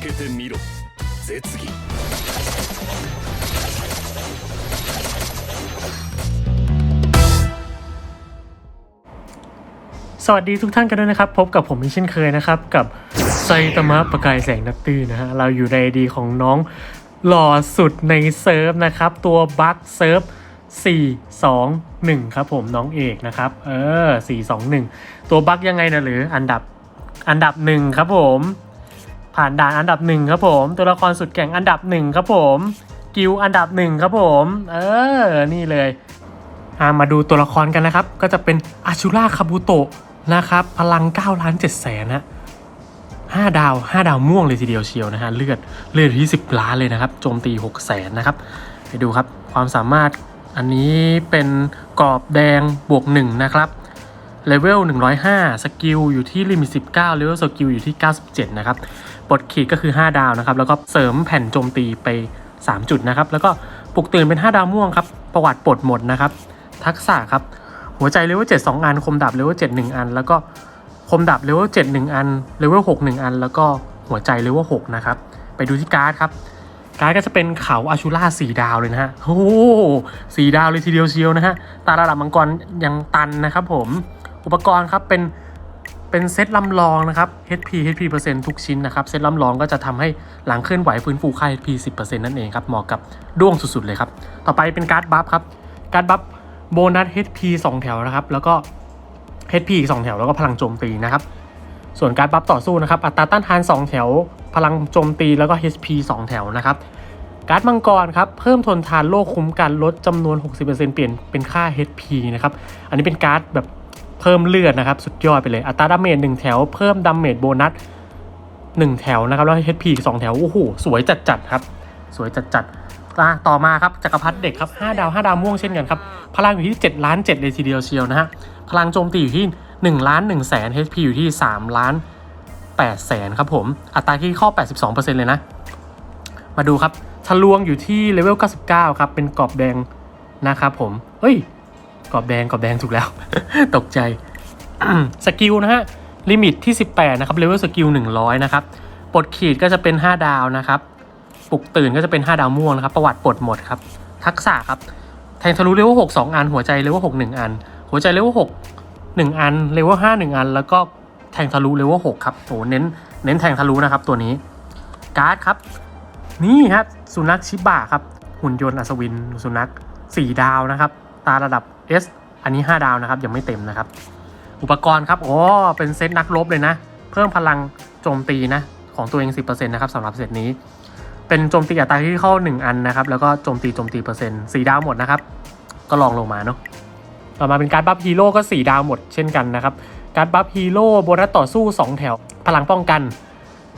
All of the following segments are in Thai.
けてみろ絶技 สวัสดีทุกท่านกันด้วยนะครับ พบกับผมอีกเช่นเคยนะครับ กับไซตามะประกายแสงนักตื้อนะฮะ เราอยู่ในดีของน้องหล่อสุดในเซิร์ฟนะครับ ตัวบัคเซิร์ฟ 4 2 1 ครับผมน้องเอกนะครับ เออ 4 2 1 ตัวบัคยังไงนะหรืออันดับอันดับหนึ่งครับผม ผ่านด่านอันดับหนึ่งครับผม ตัวละครสุดแกร่งอันดับหนึ่งครับผม กิลอันดับหนึ่งครับผม เออ นี่เลยามาดูตัวละครกันนะครับ ก็จะเป็นอาชูราคาบุโตะนะครับ พลัง9ล้าน7แสนนะห้าดาว5ดาวม่วงเลยทีเดียวเชียวนะฮะ เลือดเลือดที่10ล้านเลยนะครับ โจมตี6แสนนะครับ ไปดูครับ ความสามารถอันนี้เป็นกรอบแดงบวก1นะครับ เลเวล105 สกิลอยู่ที่ลิมิต 19 เลเวลสกิลอยู่ที่ 97 นะครับปลดขีดก็คือ 5 ดาวนะครับ แล้วก็เสริมแผ่นโจมตีไป 3 จุดนะครับ แล้วก็ปลุกตื่นเป็น 5 ดาวม่วงครับ ประวัติปลดหมดนะครับ ทักษะครับ หัวใจเลเวล7 2 อัน คมดาบเลเวล7 1 อัน แล้วก็คมดาบเลเวล7 1 อัน เลเวล6 1 อัน แล้วก็หัวใจเลเวล6นะครับ ไปดูที่การ์ดครับการ์ดก็จะเป็นเขาอาชูล่าสีดาวเลยนะฮะ โอ้โหสีดาวเลยทีเดียวเชียวนะฮะ ตาระดับมังกรยังตันนะครับผม อุปกรณ์ครับเป็นเป็นเซตลำลองนะครับ HP HP เปอร์เซ็นต์ทุกชิ้นนะครับ เซตลำลองก็จะทำให้หลังเคลื่อนไหวฟื้นฟูค่า HP 10%นั่นเองครับ เหมาะกับด้วงสุดๆเลยครับ ต่อไปเป็นการ์ดบัฟครับ การ์ดบัฟโบนัส HP 2 แถวนะครับ แล้วก็ HP อีก 2 แถวแล้วก็พลังโจมตีนะครับ ส่วนการ์ดบัฟต่อสู้นะครับ อัตราต้านทาน 2 แถว พลังโจมตีแล้วก็ HP 2 แถวนะครับ การ์ดมังกรครับ เพิ่มทนทานโลกคุ้มกันลดจำนวน 60%เปลี่ยนเป็นค่า HP นะครับ อันนี้เป็นการ์ดแบบ เพิ่มเลือดนะครับ สุดยอดไปเลย อัตราดาเมจ1แถว เพิ่มดาเมจโบนัส1แถวนะครับ แล้ว HP อีก2แถว โอ้โห สวยจัดๆครับ สวยจัดๆอะต่อมาครับจักรพรรดิเด็กครับ5ดาว 5 ดาวม่วงเช่นกันครับ พลังอยู่ที่ 7 ล้าน 7 เลยทีเดียวเชียวนะฮะ พลังโจมตีอยู่ที่ 1 ล้าน 1 แสน HP อยู่ที่ 3 ล้าน8แสนครับผม อัตราที่ข้อ 82%เลยนะ มาดูครับทะลวงอยู่ที่เลเวล 99 ครับ เป็นกรอบแดงนะครับผม เฮ้ย กรอบแดงกรอบแดงถูกแล้ว ตกใจสกิลนะฮะลิมิตที่ 18 นะครับเลเวลสกิล100 นะครับปลดขีดก็จะเป็น 5 ดาวนะครับปลุกตื่นก็จะเป็น 5 ดาวม่วงนะครับ ประวัติปลดหมดครับ ทักษะครับแทงทะลุเลเวล6 2 อัน หัวใจเลเวล6 1 อัน หัวใจเลเวล6 1 อันเลเวล5 1 อัน แล้วก็แทงทะลุเลเวล6ครับโอ้เน้นเน้นแทงทะลุนะครับตัวนี้การ์ดครับ นี่ครับสุนัขชิบะครับหุ่นยนต์อัศวินสุนัข4ดาวนะครับ ตาระดับ S อันนี้ 5 ดาวนะครับ ยังไม่เต็มนะครับ อุปกรณ์ครับโอ๋อเป็นเซตนักรบเลยนะ เพิ่มพลังโจมตีนะ ของตัวเอง 10%นะครับสำหรับเซตนี้ เป็นโจมตีอัตราที่เข้า 1 อันนะครับ แล้วก็โจมตีโจมตีเปอร์เซ็นต์4ดาวหมดนะครับ ก็ลองลงมาเนาะต่อมาเป็นการบัฟฮีโร่ก็ 4 ดาวหมดเช่นกันนะครับ การบัฟฮีโร่โบนัสต่อสู้ 2 แถว พลังป้องกัน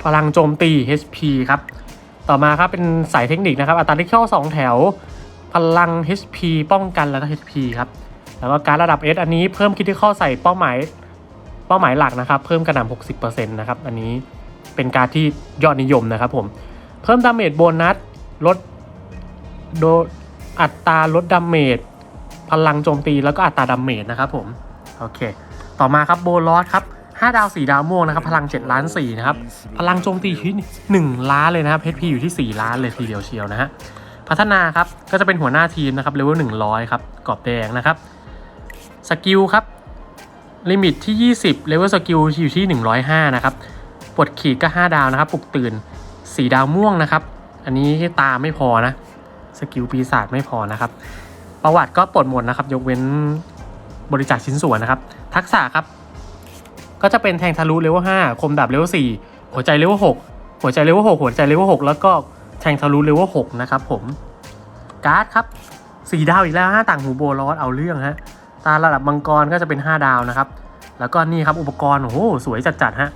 พลังโจมตี HP ครับ ต่อมาครับเป็นสายเทคนิคนะครับ อัตราที่เข้า 2 แถว พลัง HP ป้องกันแล้วก็ HP ครับ แล้วก็การระดับ S อันนี้เพิ่มคิดที่ข้อใส่เป้าหมายเป้าหมายหลักนะครับ เพิ่มกระหน่ำ60%นะครับอันนี้เป็นการที่ยอดนิยมนะครับผมเพิ่มดาเมจโบนัสลดโดอัตราลดดาเมจพลังโจมตีแล้วก็อัตราดาเมจนะครับผมโอเค ต่อมาครับโบลอสครับ5ดาว 4 ดาวม่วงนะครับพลัง 7 ล้าน 4 นะครับ พลังโจมตีที่1ล้านเลยนะครับ HP อยู่ที่ 4 ล้านเลยทีเดียวเชียวนะฮะพัฒนาครับก็จะเป็นหัวหน้าทีมนะครับเลเวล100 ครับกรอบแดงนะครับ สกิลครับลิมิตที่ 20เลเวลสกิลอยู่ที่ 105 นะครับปลดขีดก็ 5 ดาวนะครับ ปลุกตื่น 4 ดาวม่วงนะครับ อันนี้ตาไม่พอนะ สกิลปีศาจไม่พอนะครับ ประวัติก็ปลดหมดนะครับ ยกเว้นบริจาคชิ้นส่วนนะครับ ทักษะครับ ก็จะเป็นแทงทะลุเลเวล5คมดาบเลเวล4หัวใจเลเวล6หัวใจเลเวล6หัวใจเลเวล6แล้วก็แทงทะลุเลเวล6นะครับผม การ์ดครับสีดาวอีกแล้วฮะต่างหูโบลอสเอาเรื่องฮะ ตาระดับมังกรก็จะเป็น 5 ดาวนะครับ แล้วก็นี่ครับอุปกรณ์โอ้โหสวยจัดๆฮะ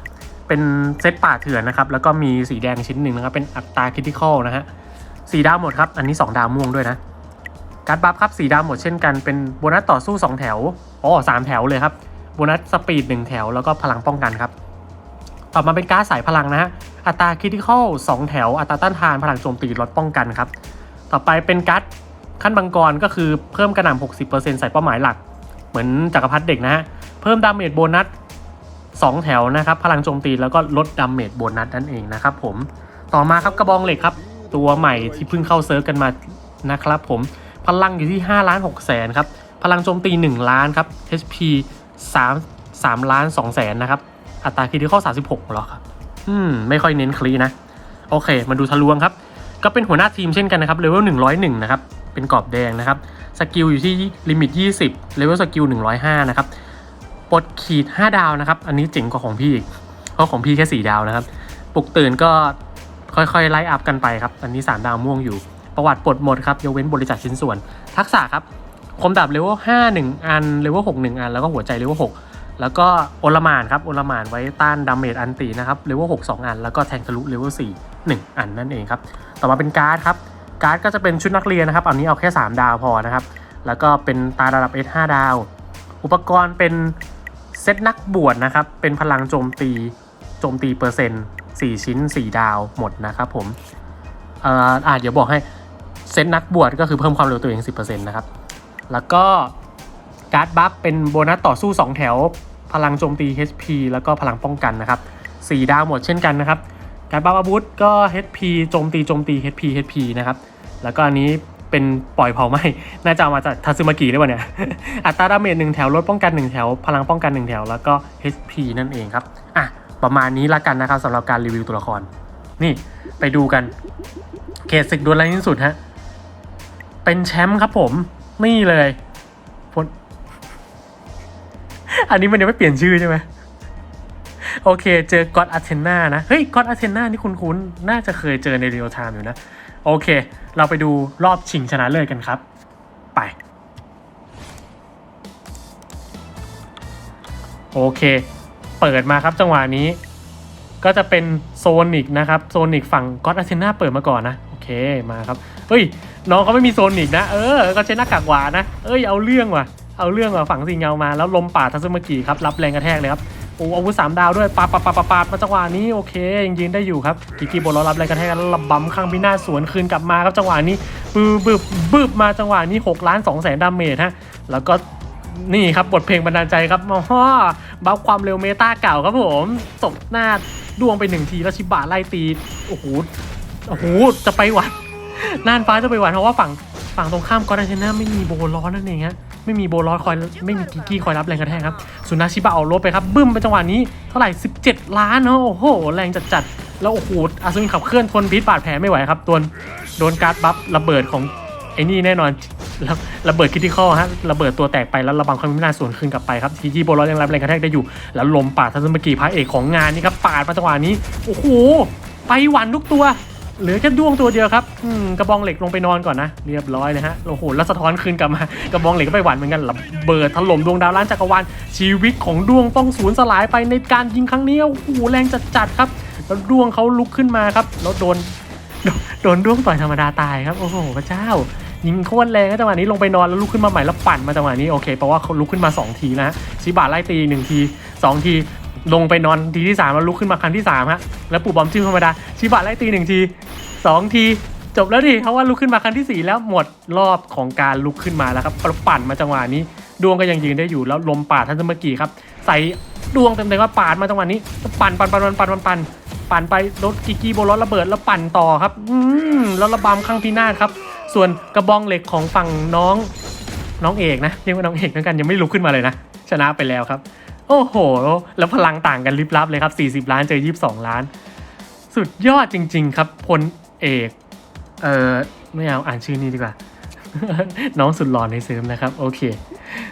เป็นเซตป่าเถื่อนนะครับแล้วก็มีสีแดงชิ้นหนึ่งนะครับเป็นอัตราคริติคอลนะฮะสีดาวหมดครับอันนี้ 2 ดาวม่วงด้วยนะการบัฟครับสีดาวหมดเช่นกันเป็นโบนัสต่อสู้ 2 แถวอ๋อสามแถวเลยครับโบนัสสปีด 1 แถวแล้วก็พลังป้องกันครับต่อมาเป็นการ์ดสายพลังนะฮะอัตราคริติคอล2แถว อัตราต้านทานพลังโจมตีลดป้องกันครับ ต่อไปเป็นการ์ดขั้นบังกรก็คือเพิ่มกระหน่ำ60%ใส่เป้าหมายหลัก เหมือนจักรพรรดิเด็กนะฮะ เพิ่มดาเมจโบนัส2 แถวนะครับ พลังโจมตีแล้วก็ลดดาเมจโบนัสนั่นเองนะครับผม ต่อมาครับกระบองเหล็กครับ ตัวใหม่ที่เพิ่งเข้าเซิร์ฟกันมานะครับผม พลังอยู่ที่5ล้าน6แสนครับ พลังโจมตี 1 ล้านครับ HP 3 3ล้าน2แสนนะครับ อัตราคิดที่ข้อ36หรอครับ อืม ไม่ค่อยเน้นคลีนะ โอเค มาดูทะลวงครับ ก็เป็นหัวหน้าทีมเช่นกันนะครับเลเวล101 นะครับ เป็นกรอบแดงนะครับสกิลอยู่ที่ลิมิต 20เลเวลสกิล105 นะครับปลดขีด 5 ดาวนะครับ อันนี้เจ๋งกว่าของพี่อีกเพราะของพี่แค่ 4 ดาวนะครับ ปลุกตื่นก็ค่อยๆ ไล่อัพกันไปครับ อันนี้ 3 ดาวม่วงอยู่ ประวัติปลดหมดครับยกเว้นบริจาคชิ้นส่วน ทักษะครับ คมดาบเลเวล5 1 อัน เลเวล6 1 อัน แล้วก็หัวใจเลเวล6แล้วก็โอลมานครับ โอลมานไว้ต้านดาเมจอันตีนะครับ เลเวล6 2 อัน แล้วก็แทงทะลุเลเวล4 1 อันนั่นเองครับ ต่อมาเป็นการ์ดครับ การ์ดก็จะเป็นชุดนักเรียนนะครับ อันนี้เอาแค่ 3 ดาวพอนะครับ แล้วก็เป็นตาระดับ S 5 ดาว อุปกรณ์เป็นเซตนักบวชนะครับ เป็นพลังโจมตี โจมตีเปอร์เซ็นต์ 4 ชิ้น 4 ดาวหมดนะครับผม เอ่ออะเดี๋ยวบอกให้เซตนักบวชก็คือเพิ่มความเร็วตัวเอง 10%นะครับ แล้วก็การ์ดบัฟเป็นโบนัสต่อสู้ 2 แถว พลังโจมตี HP แล้วก็พลังป้องกันนะครับ 4 ดาวหมดเช่นกันนะครับ การบัฟอาวุธก็ HP โจมตีโจมตี HP HP นะครับ แล้วก็อันนี้เป็นปล่อยเผาไหม้น่าจะเอามาจากทาซึมากิหรือเปล่าเนี่ย อัตราดาเมจหนึ่งแถวลดป้องกันหนึ่งแถว พลังป้องกันหนึ่งแถว แล้วก็ HP นั่นเองครับ อะ ประมาณนี้ละกันนะครับสำหรับการรีวิวตัวละคร นี่ไปดูกัน เกตศึกดวลแรที่สุดฮะ เป็นแชมป์ครับผม นี่เลยผลอันนี้มันยังไม่เปลี่ยนชื่อใช่ไหม โอเค เจอก็อดอาเทนานะ เฮ้ยก็อดอาเทนานี่คุ้นน่าจะเคยเจอในเรียลไทม์อยู่นะ โอเค เราไปดูรอบชิงชนะเลิศกันครับ ไป โอเค เปิดมาครับจังหวะนี้ ก็จะเป็นโซนิกนะครับ โซนิกฝั่งก็อดอาเทนาเปิดมาก่อนนะ โอเค มาครับ เฮ้ย น้องเขาไม่มีโซนิกนะ เออ ก็ใช้หน้ากากหวานนะ เอ้ย เอาเรื่องว่ะ เอาเรื่องว่ะ ฝั่งสีเงามา แล้วลมป่าทัศมกิครับ รับแรงกระแทกเลยครับ โอ้อาวุธสามดาวด้วยปาดปาดปาดปาดปาดมาจังหวะนี้โอเคยังยืนได้อยู่ครับกิกิโบลรับแรงกระแทกแล้วระบำข้างพินาศสวนคืนกลับมาครับจังหวะนี้บึบบึบบึบมาจังหวะนี้6ล้าน2แสนดาเมจฮะแล้วก็นี่ครับบทเพลงบันดาลใจครับอ๋อบัฟความเร็วเมตาเก่าครับผมตบหน้าดวงไปหนึ่งทีแล้วชิบะไล่ตีโอ้โหโอ้โหจะไปหวัด น่านฟ้าจะไปหวัดเพราะว่าฝั่งฝั่งตรงข้ามกอร์ดเทน่าไม่มีโบล้อนั่นเองฮะไม่มีโบล้อคอยไม่มีกิกกี้คอยรับแรงกระแทกครับสุนัขชิบะเอารถไปครับบึ้มไปจังหวะนี้เท่าไหร่ 17 ล้านเนาะโอ้โห แรงจัดๆแล้วโอ้โหอาซุนขับเคลื่อนทนพิษบาดแผลไม่ไหวครับตัวโดนการ์ดบัฟระเบิดของไอ้นี่แน่นอนแล้วระเบิดคิดที่ข้อฮะระเบิดตัวแตกไปแล้วระบังความพินาศสวนคืนกลับไปครับทีจีโบลอยังรับแรงกระแทกได้อยู่ แล้วลมปาดทัศนมกีพระเอกของงานนี่ครับปาดมาจังหวะนี้ โอ้โห ไปหวันทุกตัว เหลือแค่ด้วงตัวเดียวครับอืมกระบองเหล็กลงไปนอนก่อนนะ เรียบร้อยนะฮะโอ้โหแล้วสะท้อนคืนกลับมากระบองเหล็กก็ไปหวันเหมือนกันระเบิดถล่มดวงดาวล้านจักรวาลชีวิตของด้วงต้องสูญสลายไปในการยิงครั้งนี้โอ้โหแรงจัดๆครับแล้วด้วงเขาลุกขึ้นมาครับแล้วโดนโดนด้วงต่อยธรรมดาตายครับโอ้โหพระเจ้ายิงโคตรแรงนะจังหวะนี้ลงไปนอนแล้วลุกขึ้นมาใหม่แล้วปั่นมาจังหวะนี้โอเคแปลว่าเขาลุกขึ้นมาสองทีนะชิบะไล่ตีหนึ่งทีสองทีลงไปนอนทีที่สามแล้วลุกขึ้นมาครั้งที่สามฮะแล้วปู่บอมจิ้มธรรมดาชิบะไล่ตีหนึ่งที สองที จบแล้วดิเพราะว่าลุกขึ้นมาครั้งที่สี่แล้วหมดรอบของการลุกขึ้นมาแล้วครับปั่นมาจังหวะนี้ ดวงก็ยังยืนได้อยู่แล้วลมปาดท่านสมกีครับ ใส่ดวงเต็มๆว่าปาดมาจังหวะนี้ปั่นปั่นปั่นปั่นปั่นปั่นปั่นปั่นไปรถกิกกี้โบลอระเบิดแล้วปั่นต่อครับ อืมแล้วระบำข้างพินาศครับ ส่วนกระบองเหล็กของฝั่งน้องน้องเอกนะเรียกว่าน้องเอกนั่นกันยังไม่ลุกขึ้นมาเลยนะชนะไปแล้วครับ โอ้โห แล้วพลังต่างกันลิบลับเลยครับ 40 ล้านเจอ 22 ล้าน สุดยอดจริง ๆ ครับพล เอกเออไม่เอาอ่านชื่อนี้ดีกว่า น้องสุดหล่อในเซิร์ฟนะครับ โอเค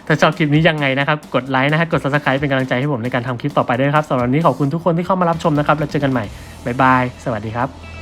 ถ้าชอบคลิปนี้ยังไงนะครับ กดไลค์นะฮะกด subscribe เป็นกำลังใจให้ผมในการทำคลิปต่อไปด้วยครับสำหรับวันนี้ขอบคุณทุกคนที่เข้ามารับชมนะครับ แล้วเจอกันใหม่ บ๊ายบาย สวัสดีครับ